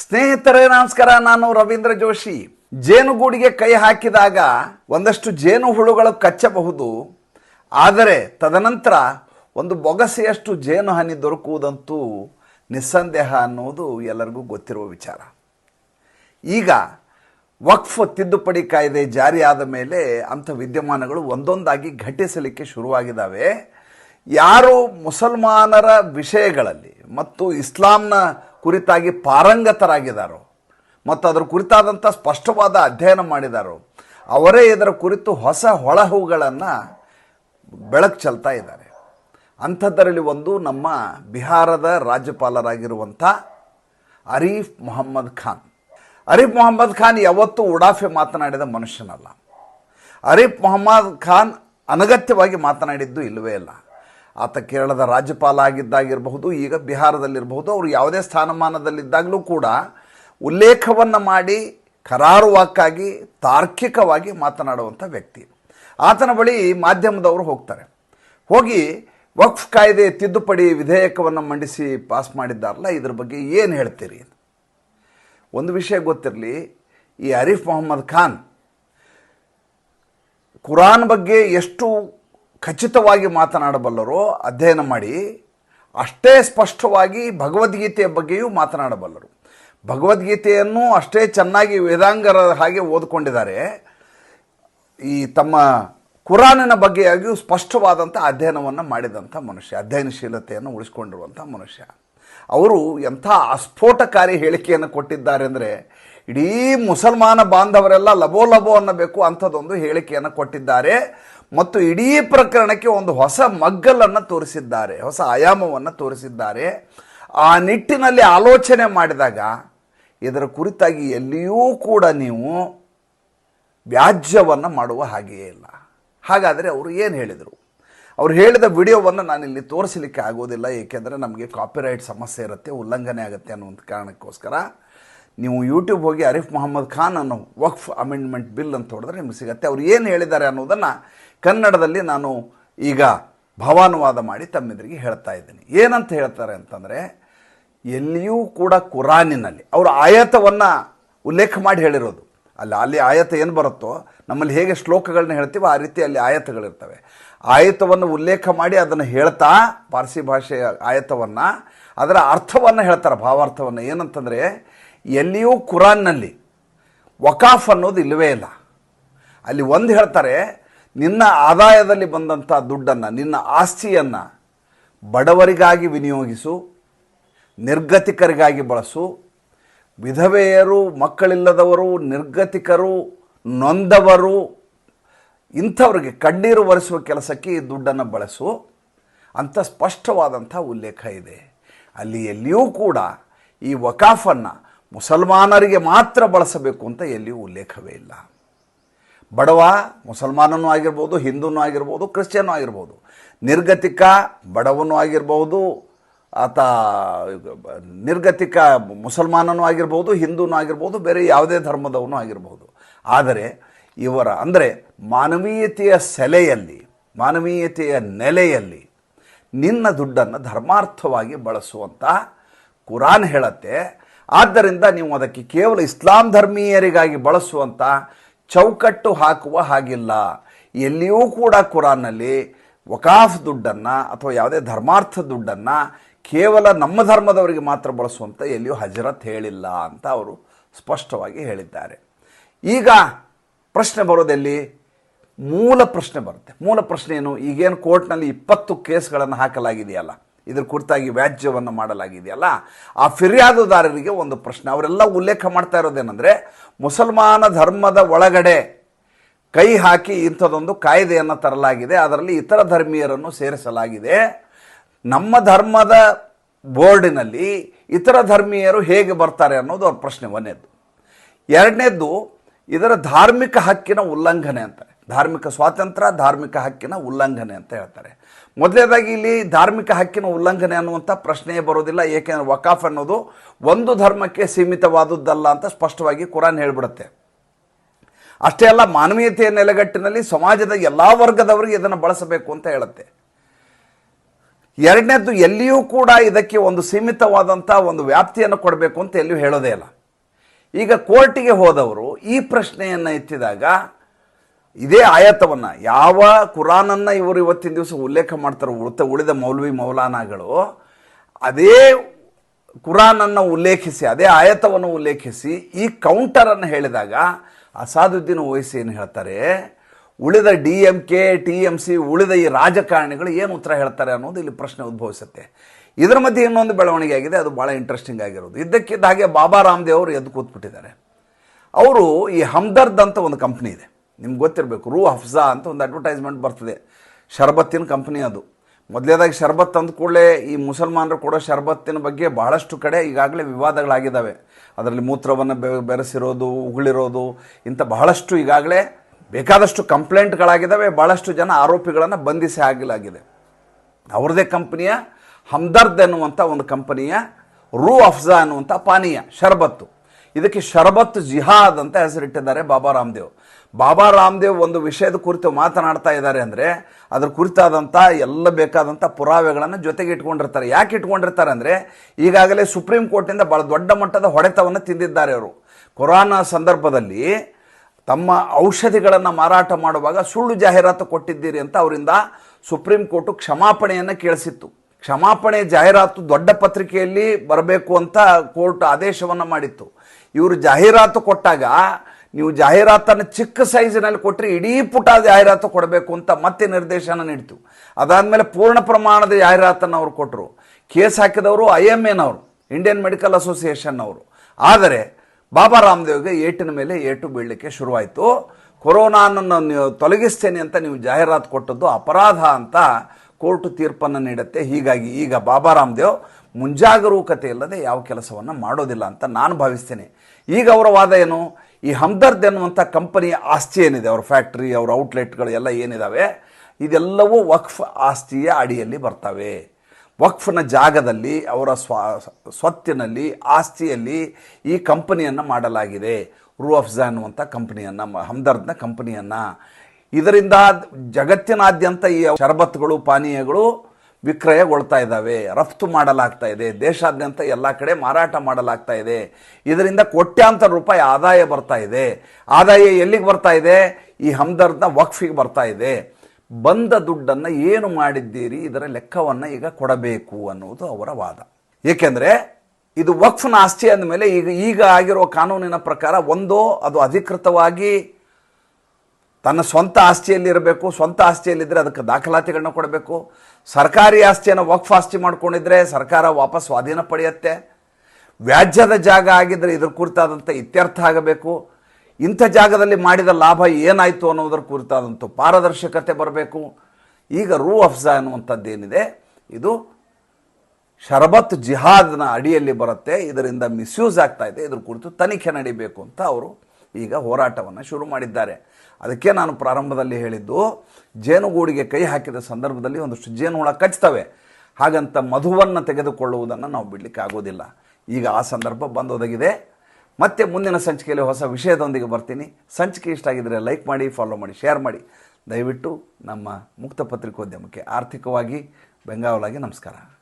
ಸ್ನೇಹಿತರೇ, ನಮಸ್ಕಾರ. ನಾನು ರವೀಂದ್ರ ಜೋಶಿ. ಜೇನುಗೂಡಿಗೆ ಕೈ ಹಾಕಿದಾಗ ಒಂದಷ್ಟು ಜೇನು ಹುಳುಗಳು ಕಚ್ಚಬಹುದು. ಆದರೆ ತದನಂತರ ಒಂದು ಬೊಗಸೆಯಷ್ಟು ಜೇನು ಹನಿ ದೊರಕುವುದಂತೂ ನಿಸ್ಸಂದೇಹ ಅನ್ನುವುದು ಎಲ್ಲರಿಗೂ ಗೊತ್ತಿರುವ ವಿಚಾರ. ಈಗ ವಕ್ಫ್, ತಿದ್ದುಪಡಿ ಕಾಯ್ದೆ ಜಾರಿಯಾದ ಮೇಲೆ ಅಂಥ ವಿದ್ಯಮಾನಗಳು ಒಂದೊಂದಾಗಿ ಘಟಿಸಲಿಕ್ಕೆ ಶುರುವಾಗಿದ್ದಾವೆ. ಯಾರು ಮುಸಲ್ಮಾನರ ವಿಷಯಗಳಲ್ಲಿ ಮತ್ತು ಇಸ್ಲಾಂನ ಕುರಿತಾಗಿ ಪಾರಂಗತರಾಗಿದ್ದಾರೋ, ಮತ್ತು ಅದರ ಕುರಿತಾದಂಥ ಸ್ಪಷ್ಟವಾದ ಅಧ್ಯಯನ ಮಾಡಿದಾರೋ, ಅವರೇ ಇದರ ಕುರಿತು ಹೊಸ ಹೊಳಹುಗಳನ್ನು ಬೆಳಕು ಚೆಲ್ತಾ ಇದ್ದಾರೆ. ಅಂಥದ್ದರಲ್ಲಿ ಒಂದು ನಮ್ಮ ಬಿಹಾರದ ರಾಜ್ಯಪಾಲರಾಗಿರುವಂಥ ಅರೀಫ್ ಮೊಹಮ್ಮದ್ ಖಾನ್. ಅರೀಫ್ ಮೊಹಮ್ಮದ್ ಖಾನ್ ಯಾವತ್ತೂ ಉಡಾಫೆ ಮಾತನಾಡಿದ ಮನುಷ್ಯನಲ್ಲ. ಅರೀಫ್ ಮೊಹಮ್ಮದ್ ಖಾನ್ ಅನಗತ್ಯವಾಗಿ ಮಾತನಾಡಿದ್ದು ಇಲ್ಲವೇ ಇಲ್ಲ. ಆತ ಕೇರಳದ ರಾಜ್ಯಪಾಲ ಆಗಿದ್ದಾಗಿರಬಹುದು ಈಗ ಬಿಹಾರದಲ್ಲಿರಬಹುದು, ಅವರು ಯಾವುದೇ ಸ್ಥಾನಮಾನದಲ್ಲಿದ್ದಾಗಲೂ ಕೂಡ ಉಲ್ಲೇಖವನ್ನು ಮಾಡಿ ಕರಾರುವಾಕ್ಕಾಗಿ ತಾರ್ಕಿಕವಾಗಿ ಮಾತನಾಡುವಂಥ ವ್ಯಕ್ತಿ. ಆತನ ಬಳಿ ಮಾಧ್ಯಮದವರು ಹೋಗ್ತಾರೆ. ಹೋಗಿ ವಕ್ಫ್ ಕಾಯ್ದೆ ತಿದ್ದುಪಡಿ ವಿಧೇಯಕವನ್ನು ಮಂಡಿಸಿ ಪಾಸ್ ಮಾಡಿದ್ದಾರಲ್ಲ, ಇದ್ರ ಬಗ್ಗೆ ಏನು ಹೇಳ್ತೀರಿ? ಒಂದು ವಿಷಯ ಗೊತ್ತಿರಲಿ, ಈ ಅರೀಫ್ ಮೊಹಮ್ಮದ್ ಖಾನ್, ಕುರಾನ್ ಬಗ್ಗೆ ಎಷ್ಟು ಖಚಿತವಾಗಿ ಮಾತನಾಡಬಲ್ಲರು, ಅಧ್ಯಯನ ಮಾಡಿ, ಅಷ್ಟೇ ಸ್ಪಷ್ಟವಾಗಿ ಭಗವದ್ಗೀತೆಯ ಬಗ್ಗೆಯೂ ಮಾತನಾಡಬಲ್ಲರು. ಭಗವದ್ಗೀತೆಯನ್ನು ಅಷ್ಟೇ ಚೆನ್ನಾಗಿ ವೇದಾಂಗರ ಹಾಗೆ ಓದ್ಕೊಂಡಿದ್ದಾರೆ. ಈ ತಮ್ಮ ಕುರಾನಿನ ಬಗ್ಗೆಯಾಗಿಯೂ ಸ್ಪಷ್ಟವಾದಂಥ ಅಧ್ಯಯನವನ್ನು ಮಾಡಿದಂಥ ಮನುಷ್ಯ, ಅಧ್ಯಯನಶೀಲತೆಯನ್ನು ಉಳಿಸ್ಕೊಂಡಿರುವಂಥ ಮನುಷ್ಯ. ಅವರು ಎಂಥ ಅಸ್ಫೋಟಕಾರಿ ಹೇಳಿಕೆಯನ್ನು ಕೊಟ್ಟಿದ್ದಾರೆ ಅಂದರೆ ಇಡೀ ಮುಸಲ್ಮಾನ ಬಾಂಧವರೆಲ್ಲ ಲಬೋ ಲಬೋ ಅನ್ನಬೇಕು ಅಂಥದ್ದೊಂದು ಹೇಳಿಕೆಯನ್ನು ಕೊಟ್ಟಿದ್ದಾರೆ. ಮತ್ತು ಇಡೀ ಪ್ರಕರಣಕ್ಕೆ ಒಂದು ಹೊಸ ಮಗ್ಗಲನ್ನು ತೋರಿಸಿದ್ದಾರೆ, ಹೊಸ ಆಯಾಮವನ್ನು ತೋರಿಸಿದ್ದಾರೆ. ಆ ನಿಟ್ಟಿನಲ್ಲಿ ಆಲೋಚನೆ ಮಾಡಿದಾಗ ಇದರ ಕುರಿತಾಗಿ ಎಲ್ಲಿಯೂ ಕೂಡ ನೀವು ವ್ಯಾಜ್ಯವನ್ನು ಮಾಡುವ ಹಾಗೆಯೇ ಇಲ್ಲ. ಹಾಗಾದರೆ ಅವರು ಏನು ಹೇಳಿದರು? ಅವ್ರು ಹೇಳಿದ ವಿಡಿಯೋವನ್ನು ನಾನಿಲ್ಲಿ ತೋರಿಸಲಿಕ್ಕೆ ಆಗೋದಿಲ್ಲ, ಏಕೆಂದರೆ ನಮಗೆ ಕಾಪಿರೈಟ್ ಸಮಸ್ಯೆ ಇರುತ್ತೆ, ಉಲ್ಲಂಘನೆ ಆಗುತ್ತೆ ಅನ್ನುವಂಥ ಕಾರಣಕ್ಕೋಸ್ಕರ. ನೀವು ಯೂಟ್ಯೂಬ್ ಹೋಗಿ ಅರಿಫ್ ಮೊಹಮ್ಮದ್ ಖಾನ್ ಅನ್ನೋ ವಕ್ಫ್ ಅಮೆಂಡ್ಮೆಂಟ್ ಬಿಲ್ ಅಂತ ಹೊಡೆದ್ರೆ ನಿಮ್ಗೆ ಸಿಗುತ್ತೆ. ಅವ್ರು ಏನು ಹೇಳಿದ್ದಾರೆ ಅನ್ನೋದನ್ನು ಕನ್ನಡದಲ್ಲಿ ನಾನು ಈಗ ಭಾವಾನುವಾದ ಮಾಡಿ ತಮ್ಮೆದುರಿಗೆ ಹೇಳ್ತಾ ಇದ್ದೀನಿ. ಏನಂತ ಹೇಳ್ತಾರೆ ಅಂತಂದರೆ, ಎಲ್ಲಿಯೂ ಕೂಡ ಕುರಾನಿನಲ್ಲಿ, ಅವರು ಆಯತವನ್ನು ಉಲ್ಲೇಖ ಮಾಡಿ ಹೇಳಿರೋದು. ಅಲ್ಲಿ ಅಲ್ಲಿ ಆಯತ ಏನು ಬರುತ್ತೋ, ನಮ್ಮಲ್ಲಿ ಹೇಗೆ ಶ್ಲೋಕಗಳನ್ನ ಹೇಳ್ತೀವೋ ಆ ರೀತಿ ಅಲ್ಲಿ ಆಯತಗಳಿರ್ತವೆ ಆಯತವನ್ನು ಉಲ್ಲೇಖ ಮಾಡಿ ಅದನ್ನು ಹೇಳ್ತಾ ಪಾರ್ಸಿ ಭಾಷೆಯ ಆಯತವನ್ನು, ಅದರ ಅರ್ಥವನ್ನು ಹೇಳ್ತಾರೆ, ಭಾವಾರ್ಥವನ್ನು. ಏನಂತಂದರೆ ಎಲ್ಲಿಯೂ ಕುರಾನ್ನಲ್ಲಿ ವಕಾಫ್ ಅನ್ನೋದು ಇಲ್ಲವೇ ಇಲ್ಲ. ಅಲ್ಲಿ ಒಂದು ಹೇಳ್ತಾರೆ, ನಿನ್ನ ಆದಾಯದಲ್ಲಿ ಬಂದಂಥ ದುಡ್ಡನ್ನು, ನಿನ್ನ ಆಸ್ತಿಯನ್ನು ಬಡವರಿಗಾಗಿ ವಿನಿಯೋಗಿಸು, ನಿರ್ಗತಿಕರಿಗಾಗಿ ಬಳಸು. ವಿಧವೆಯರು, ಮಕ್ಕಳಿಲ್ಲದವರು, ನಿರ್ಗತಿಕರು, ನೊಂದವರು, ಇಂಥವ್ರಿಗೆ ಕಣ್ಣೀರು ಒರೆಸುವ ಕೆಲಸಕ್ಕೆ ಈ ದುಡ್ಡನ್ನು ಬಳಸು. ಅಂತ ಸ್ಪಷ್ಟವಾದಂಥ ಉಲ್ಲೇಖ ಇದೆ. ಅಲ್ಲಿ ಎಲ್ಲಿಯೂ ಕೂಡ ಈ ವಕಾಫನ್ನು ಮುಸಲ್ಮಾನರಿಗೆ ಮಾತ್ರ ಬಳಸಬೇಕು ಅಂತ ಎಲ್ಲಿಯೂ ಉಲ್ಲೇಖವೇ ಇಲ್ಲ. ಬಡವ ಮುಸಲ್ಮಾನನೂ ಆಗಿರ್ಬೋದು, ಹಿಂದೂನೂ ಆಗಿರ್ಬೋದು, ಕ್ರಿಶ್ಚಿಯನ್ನೂ ಆಗಿರ್ಬೋದು. ನಿರ್ಗತಿಕ ಬಡವನೂ ಆಗಿರ್ಬೋದು, ಆತ ನಿರ್ಗತಿಕ ಮುಸಲ್ಮಾನನೂ ಆಗಿರ್ಬೋದು, ಹಿಂದೂನೂ ಆಗಿರ್ಬೋದು, ಬೇರೆ ಯಾವುದೇ ಧರ್ಮದವನು ಆಗಿರ್ಬೋದು. ಆದರೆ ಇವರ, ಅಂದರೆ ಮಾನವೀಯತೆಯ ಸೆಲೆಯಲ್ಲಿ, ಮಾನವೀಯತೆಯ ನೆಲೆಯಲ್ಲಿ ನಿನ್ನ ದುಡ್ಡನ್ನು ಧರ್ಮಾರ್ಥವಾಗಿ ಬಳಸುವಂಥ ಕುರಾನ್ ಹೇಳತ್ತೆ ಆದ್ದರಿಂದ ನೀವು ಅದಕ್ಕೆ ಕೇವಲ ಇಸ್ಲಾಂ ಧರ್ಮೀಯರಿಗಾಗಿ ಬಳಸುವಂಥ ಚೌಕಟ್ಟು ಹಾಕುವ ಹಾಗಿಲ್ಲ. ಎಲ್ಲಿಯೂ ಕೂಡ ಕುರಾನ್ನಲ್ಲಿ ವಕಾಫ್ ದುಡ್ಡನ್ನು ಅಥವಾ ಯಾವುದೇ ಧರ್ಮಾರ್ಥ ದುಡ್ಡನ್ನು ಕೇವಲ ನಮ್ಮ ಧರ್ಮದವರಿಗೆ ಮಾತ್ರ ಬಳಸುವಂಥ ಎಲ್ಲಿಯೂ ಹಜರತ್ ಹೇಳಿಲ್ಲ ಅಂತ ಅವರು ಸ್ಪಷ್ಟವಾಗಿ ಹೇಳಿದ್ದಾರೆ. ಈಗ ಪ್ರಶ್ನೆ ಬರೋದಲ್ಲಿ? ಮೂಲ ಪ್ರಶ್ನೆ ಬರುತ್ತೆ. ಮೂಲ ಪ್ರಶ್ನೆ ಏನು? ಈಗೇನು ಕೋರ್ಟ್ನಲ್ಲಿ ಇಪ್ಪತ್ತು ಕೇಸ್ಗಳನ್ನು ಹಾಕಲಾಗಿದೆಯಲ್ಲ? ಇದ್ರ ಕುರಿತಾಗಿ ವ್ಯಾಜ್ಯವನ್ನು ಮಾಡಲಾಗಿದೆಯಲ್ಲ? ಆ ಫಿರ್ಯಾದುದಾರರಿಗೆ ಒಂದು ಪ್ರಶ್ನೆ. ಅವರೆಲ್ಲ ಉಲ್ಲೇಖ ಮಾಡ್ತಾ ಇರೋದೇನೆಂದರೆ, ಮುಸಲ್ಮಾನ ಧರ್ಮದ ಒಳಗಡೆ ಕೈ ಹಾಕಿ ಇಂಥದ್ದೊಂದು ಕಾಯ್ದೆಯನ್ನು ತರಲಾಗಿದೆ. ಅದರಲ್ಲಿ ಇತರ ಧರ್ಮೀಯರನ್ನು ಸೇರಿಸಲಾಗಿದೆ. ನಮ್ಮ ಧರ್ಮದ ಬೋರ್ಡಿನಲ್ಲಿ ಇತರ ಧರ್ಮೀಯರು ಹೇಗೆ ಬರ್ತಾರೆ ಅನ್ನೋದು ಅವ್ರ ಪ್ರಶ್ನೆ. ಒಂದೇದ್ದು. ಎರಡನೇದ್ದು, ಇದರ ಧಾರ್ಮಿಕ ಹಕ್ಕಿನ ಉಲ್ಲಂಘನೆ ಅಂತಾರೆ ಧಾರ್ಮಿಕ ಸ್ವಾತಂತ್ರ್ಯ, ಧಾರ್ಮಿಕ ಹಕ್ಕಿನ ಉಲ್ಲಂಘನೆ ಅಂತ ಹೇಳ್ತಾರೆ. ಮೊದಲನೇದಾಗಿ ಇಲ್ಲಿ ಧಾರ್ಮಿಕ ಹಕ್ಕಿನ ಉಲ್ಲಂಘನೆ ಅನ್ನುವಂಥ ಪ್ರಶ್ನೆಯೇ ಬರೋದಿಲ್ಲ, ಏಕೆಂದರೆ ವಕಾಫ್ ಅನ್ನೋದು ಒಂದು ಧರ್ಮಕ್ಕೆ ಸೀಮಿತವಾದದ್ದಲ್ಲ ಅಂತ ಸ್ಪಷ್ಟವಾಗಿ ಕುರಾನ್ ಹೇಳಿಬಿಡುತ್ತೆ. ಅಷ್ಟೇ ಅಲ್ಲ, ಮಾನವೀಯತೆಯ ನೆಲೆಗಟ್ಟಿನಲ್ಲಿ ಸಮಾಜದ ಎಲ್ಲ ವರ್ಗದವರಿಗೆ ಇದನ್ನು ಬಳಸಬೇಕು ಅಂತ ಹೇಳುತ್ತೆ. ಎರಡನೇದ್ದು, ಎಲ್ಲಿಯೂ ಕೂಡ ಇದಕ್ಕೆ ಒಂದು ಸೀಮಿತವಾದಂಥ ಒಂದು ವ್ಯಾಪ್ತಿಯನ್ನು ಕೊಡಬೇಕು ಅಂತ ಎಲ್ಲಿಯೂ ಹೇಳೋದೇ ಇಲ್ಲ. ಈಗ ಕೋರ್ಟಿಗೆ ಹೋದವರು ಈ ಪ್ರಶ್ನೆಯನ್ನು ಎತ್ತಿದಾಗ ಇದೇ ಆಯತವನ್ನ ಯಾವ ಕುರಾನನ್ನು ಇವರು ಇವತ್ತಿನ ದಿವಸ ಉಲ್ಲೇಖ ಮಾಡ್ತಾರೋ, ಉಳಿತ, ಉಳಿದ ಮೌಲ್ವಿ ಮೌಲಾನಾಗಳು, ಅದೇ ಕುರಾನನ್ನು ಉಲ್ಲೇಖಿಸಿ, ಅದೇ ಆಯತವನ್ನು ಉಲ್ಲೇಖಿಸಿ, ಈ ಕೌಂಟರನ್ನು ಹೇಳಿದಾಗ ಅಸಾದುದ್ದೀನ್ ಓಯಿಸಿ ಏನು ಹೇಳ್ತಾರೆ? ಉಳಿದ D M K, T M C, ಉಳಿದ ಈ ರಾಜಕಾರಣಿಗಳು ಏನು ಉತ್ತರ ಹೇಳ್ತಾರೆ ಅನ್ನೋದು ಇಲ್ಲಿ ಪ್ರಶ್ನೆ ಉದ್ಭವಿಸುತ್ತೆ. ಇದರ ಮಧ್ಯೆ ಇನ್ನೊಂದು ಬೆಳವಣಿಗೆ ಆಗಿದೆ, ಅದು ಭಾಳ ಇಂಟ್ರೆಸ್ಟಿಂಗ್ ಆಗಿರೋದು. ಇದ್ದಕ್ಕಿದ್ದ ಹಾಗೆ ಬಾಬಾ ರಾಮದೇವ್ ಅವರು ಎದ್ದು ಕೂತ್ಬಿಟ್ಟಿದ್ದಾರೆ. ಅವರು ಈ ಹಮ್ದರ್ದ್ ಅಂತ ಒಂದು ಕಂಪ್ನಿ ಇದೆ. ನಿಮ್ಗೆ ಗೊತ್ತಿರಬೇಕು. ರೂ ಹಫ್ಜಾ ಅಂತ ಒಂದು ಅಡ್ವರ್ಟೈಸ್ಮೆಂಟ್ ಬರ್ತದೆ. ಶರ್ಬತ್ತಿನ ಕಂಪ್ನಿ ಅದು. ಮೊದಲೇದಾಗಿ ಶರ್ಬತ್ ಅಂದ ಕೂಡಲೇ ಈ ಮುಸಲ್ಮಾನರು ಕೂಡ ಶರ್ಬತ್ತಿನ ಬಗ್ಗೆ ಬಹಳಷ್ಟು ಕಡೆ ಈಗಾಗಲೇ ವಿವಾದಗಳಾಗಿದ್ದಾವೆ ಅದರಲ್ಲಿ ಮೂತ್ರವನ್ನು ಬೆ, ಬೆರೆಸಿರೋದು, ಉಗುಳಿರೋದು, ಇಂಥ ಬಹಳಷ್ಟು ಈಗಾಗಲೇ ಬೇಕಾದಷ್ಟು ಕಂಪ್ಲೇಂಟ್ಗಳಾಗಿದ್ದಾವೆ ಭಾಳಷ್ಟು ಜನ ಆರೋಪಿಗಳನ್ನು ಬಂಧಿಸಿ ಆಗಲಾಗಿದೆ ಅವ್ರದ್ದೇ ಕಂಪನಿಯ ಹಮ್ದರ್ದ್ ಎನ್ನುವಂಥ ಒಂದು ಕಂಪನಿಯ ರೂ ಅಫ್ಜಾ ಅನ್ನುವಂಥ ಪಾನೀಯ, ಶರ್ಬತ್ತು. ಇದಕ್ಕೆ ಶರ್ಬತ್ ಜಿಹಾದ್ ಅಂತ ಹೆಸರಿಟ್ಟಿದ್ದಾರೆ ಬಾಬಾ ರಾಮದೇವ್. ಬಾಬಾ ರಾಮದೇವ್ ಒಂದು ವಿಷಯದ ಕುರಿತು ಮಾತನಾಡ್ತಾ ಇದ್ದಾರೆ ಅಂದರೆ, ಅದ್ರ ಕುರಿತಾದಂಥ ಎಲ್ಲ ಬೇಕಾದಂಥ ಪುರಾವೆಗಳನ್ನು ಜೊತೆಗೆ ಇಟ್ಕೊಂಡಿರ್ತಾರೆ. ಯಾಕೆ ಇಟ್ಕೊಂಡಿರ್ತಾರೆ ಅಂದರೆ, ಈಗಾಗಲೇ ಸುಪ್ರೀಂ ಕೋರ್ಟಿಂದ ಭಾಳ ದೊಡ್ಡ ಮಟ್ಟದ ಹೊಡೆತವನ್ನು ತಿಂದಿದ್ದಾರೆ ಅವರು. ಕೊರೋನಾ ಸಂದರ್ಭದಲ್ಲಿ ತಮ್ಮ ಔಷಧಿಗಳನ್ನು ಮಾರಾಟ ಮಾಡುವಾಗ ಸುಳ್ಳು ಜಾಹೀರಾತು ಕೊಟ್ಟಿದ್ದೀರಿ ಅಂತ ಅವರಿಂದ ಸುಪ್ರೀಂ ಕೋರ್ಟು ಕ್ಷಮಾಪಣೆಯನ್ನು ಕೇಳಿಸಿತ್ತು. ಕ್ಷಮಾಪಣೆ ಜಾಹೀರಾತು ದೊಡ್ಡ ಪತ್ರಿಕೆಯಲ್ಲಿ ಬರಬೇಕು ಅಂತ ಕೋರ್ಟ್ ಆದೇಶವನ್ನು ಮಾಡಿತ್ತು. ಇವರು ಜಾಹೀರಾತು ಕೊಟ್ಟಾಗ ನೀವು ಜಾಹೀರಾತನ್ನು ಚಿಕ್ಕ ಸೈಜಿನಲ್ಲಿ ಕೊಟ್ಟರೆ ಇಡೀ ಪುಟ ಜಾಹೀರಾತು ಕೊಡಬೇಕು ಅಂತ ಮತ್ತೆ ನಿರ್ದೇಶನ ನೀಡ್ತು. ಅದಾದಮೇಲೆ ಪೂರ್ಣ ಪ್ರಮಾಣದ ಜಾಹೀರಾತನ್ನು ಅವರು ಕೊಟ್ಟರು ಕೇಸ್ ಹಾಕಿದವರು ಐ ಎಂ ಎನವರು ಇಂಡಿಯನ್ ಮೆಡಿಕಲ್ ಅಸೋಸಿಯೇಷನ್ ಅವರು ಆದರೆ ಬಾಬಾ ರಾಮದೇವ್ಗೆ ಏಟಿನ ಮೇಲೆ ಏಟು ಬೀಳಲಿಕ್ಕೆ ಶುರುವಾಯಿತು. ಕೊರೋನಾನನ್ನು ನೀವು ತೊಲಗಿಸ್ತೇನೆ ಅಂತ ನೀವು ಜಾಹೀರಾತು ಕೊಟ್ಟದ್ದು ಅಪರಾಧ ಅಂತ ಕೋರ್ಟ್ ತೀರ್ಪನ್ನು ನೀಡುತ್ತೆ. ಹೀಗಾಗಿ ಈಗ ಬಾಬಾ ರಾಮದೇವ್ ಮುಂಜಾಗರೂಕತೆ ಇಲ್ಲದೆ ಯಾವ ಕೆಲಸವನ್ನು ಮಾಡೋದಿಲ್ಲ ಅಂತ ನಾನು ಭಾವಿಸ್ತೇನೆ. ಈಗ ಅವರ ವಾದ ಏನು? ಈ ಹಮ್ದರ್ದ್ ಎನ್ನುವಂಥ ಕಂಪನಿಯ ಆಸ್ತಿ ಏನಿದೆ, ಅವ್ರ ಫ್ಯಾಕ್ಟ್ರಿ, ಅವ್ರ ಔಟ್ಲೆಟ್ಗಳು ಎಲ್ಲ ಏನಿದಾವೆ, ಇದೆಲ್ಲವೂ ವಕ್ಫ್ ಆಸ್ತಿಯ ಅಡಿಯಲ್ಲಿ ಬರ್ತವೆ. ವಕ್ಫ್ನ ಜಾಗದಲ್ಲಿ, ಅವರ ಸ್ವ, ಸ್ವತ್ತಿನಲ್ಲಿ, ಆಸ್ತಿಯಲ್ಲಿ ಈ ಕಂಪನಿಯನ್ನು ಮಾಡಲಾಗಿದೆ. ರೂ ಅಫ್ಜಾ ಅನ್ನುವಂಥ ಕಂಪನಿಯನ್ನು ಹಮ್ದರ್ದ್ನ ಕಂಪನಿಯನ್ನು. ಇದರಿಂದ ಜಗತ್ತಿನಾದ್ಯಂತ ಈ ಶರಬತ್ತುಗಳು, ಪಾನೀಯಗಳು ವಿಕ್ರಯಗೊಳ್ತಾ ಇದ್ದಾವೆ, ರಫ್ತು ಮಾಡಲಾಗ್ತಾ ಇದೆ, ದೇಶಾದ್ಯಂತ ಎಲ್ಲ ಕಡೆ ಮಾರಾಟ ಮಾಡಲಾಗ್ತಾ ಇದೆ. ಇದರಿಂದ ಕೋಟ್ಯಾಂತರ ರೂಪಾಯಿ ಆದಾಯ ಬರ್ತಾ ಇದೆ. ಆದಾಯ ಎಲ್ಲಿಗೆ ಬರ್ತಾ ಇದೆ? ಈ ಹಮ್ದರ್ದ್ನ ವಕ್ಫಿಗೆ ಬರ್ತಾ ಇದೆ. ಬಂದ ದುಡ್ಡನ್ನು ಏನು ಮಾಡಿದ್ದೀರಿ? ಇದರ ಲೆಕ್ಕವನ್ನು ಈಗ ಕೊಡಬೇಕು ಅನ್ನುವುದು ಅವರ ವಾದ. ಏಕೆಂದರೆ ಇದು ವಕ್ಫ್ನ ಆಸ್ತಿ ಅಂದಮೇಲೆ ಈಗ ಈಗ ಆಗಿರೋ ಕಾನೂನಿನ ಪ್ರಕಾರ ಒಂದೋ ಅದು ಅಧಿಕೃತವಾಗಿ ತನ್ನ ಸ್ವಂತ ಆಸ್ತಿಯಲ್ಲಿರಬೇಕು, ಸ್ವಂತ ಆಸ್ತಿಯಲ್ಲಿದ್ದರೆ ಅದಕ್ಕೆ ದಾಖಲಾತಿಗಳನ್ನ ಕೊಡಬೇಕು. ಸರ್ಕಾರಿ ಆಸ್ತಿಯನ್ನು ವಕ್ಫ್ ಆಸ್ತಿ ಮಾಡ್ಕೊಂಡಿದ್ರೆ ಸರ್ಕಾರ ವಾಪಸ್ ಸ್ವಾಧೀನ ಪಡೆಯುತ್ತೆ. ವ್ಯಾಜ್ಯದ ಜಾಗ ಆಗಿದ್ದರೆ ಇದ್ರ ಕುರಿತಾದಂಥ ಇತ್ಯರ್ಥ ಆಗಬೇಕು. ಇಂಥ ಜಾಗದಲ್ಲಿ ಮಾಡಿದ ಲಾಭ ಏನಾಯಿತು ಅನ್ನೋದ್ರ ಕುರಿತಾದಂಥ ಪಾರದರ್ಶಕತೆ ಬರಬೇಕು. ಈಗ ರೂ ಅಫ್ಜಾ ಅನ್ನುವಂಥದ್ದೇನಿದೆ, ಇದು ಶರಬತ್ ಜಿಹಾದ್ನ ಅಡಿಯಲ್ಲಿ ಬರುತ್ತೆ, ಇದರಿಂದ ಮಿಸ್ಯೂಸ್ ಆಗ್ತಾ ಇದೆ, ಇದ್ರ ಕುರಿತು ತನಿಖೆ ನಡೀಬೇಕು ಅಂತ ಅವರು ಈಗ ಹೋರಾಟವನ್ನು ಶುರು ಮಾಡಿದ್ದಾರೆ. ಅದಕ್ಕೆ ನಾನು ಪ್ರಾರಂಭದಲ್ಲಿ ಹೇಳಿದ್ದು, ಜೇನುಗೂಡಿಗೆ ಕೈ ಹಾಕಿದ ಸಂದರ್ಭದಲ್ಲಿ ಒಂದಷ್ಟು ಜೇನುಹುಳ ಕಚ್ತವೆ. ಹಾಗಂತ ಮಧುವನ್ನು ತೆಗೆದುಕೊಳ್ಳುವುದನ್ನು ನಾವು ಬಿಡಲಿಕ್ಕೆ ಆಗೋದಿಲ್ಲ. ಈಗ ಆ ಸಂದರ್ಭ ಬಂದೊದಗಿದೆ. ಮತ್ತೆ ಮುಂದಿನ ಸಂಚಿಕೆಯಲ್ಲಿ ಹೊಸ ವಿಷಯದೊಂದಿಗೆ ಬರ್ತೀನಿ. ಸಂಚಿಕೆ ಇಷ್ಟ ಆಗಿದ್ದರೆ ಲೈಕ್ ಮಾಡಿ ಫಾಲೋ ಮಾಡಿ ಶೇರ್ ಮಾಡಿ. ದಯವಿಟ್ಟು ನಮ್ಮ ಮುಕ್ತ ಪತ್ರಿಕೋದ್ಯಮಕ್ಕೆ ಆರ್ಥಿಕವಾಗಿ ಬೆಂಗಾವಲಾಗಿ ನಮಸ್ಕಾರ.